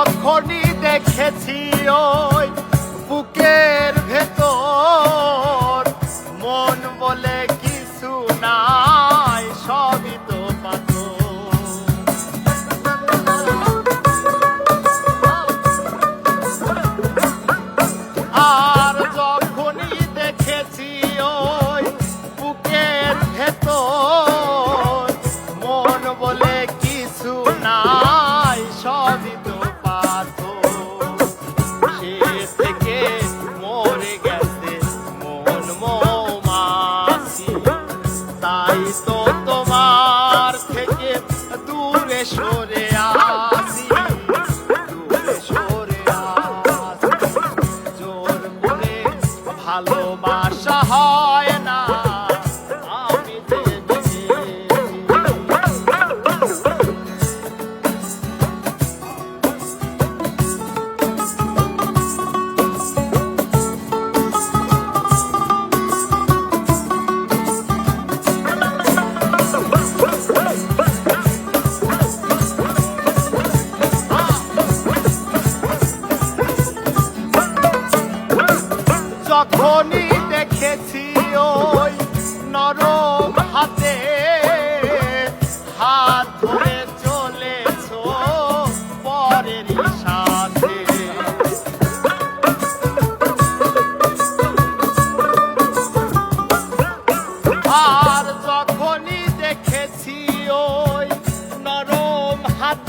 যখনই দেখেছি ওই বুকের সরে আসি দূরে সরে জোর করে ভালোবাসা হয় না। যখনই দেখেছি ওই নরম হাতে। হাত ধরে চলেছ পরের সাথে। আর যখনই দেখেছি ওই নরম হাত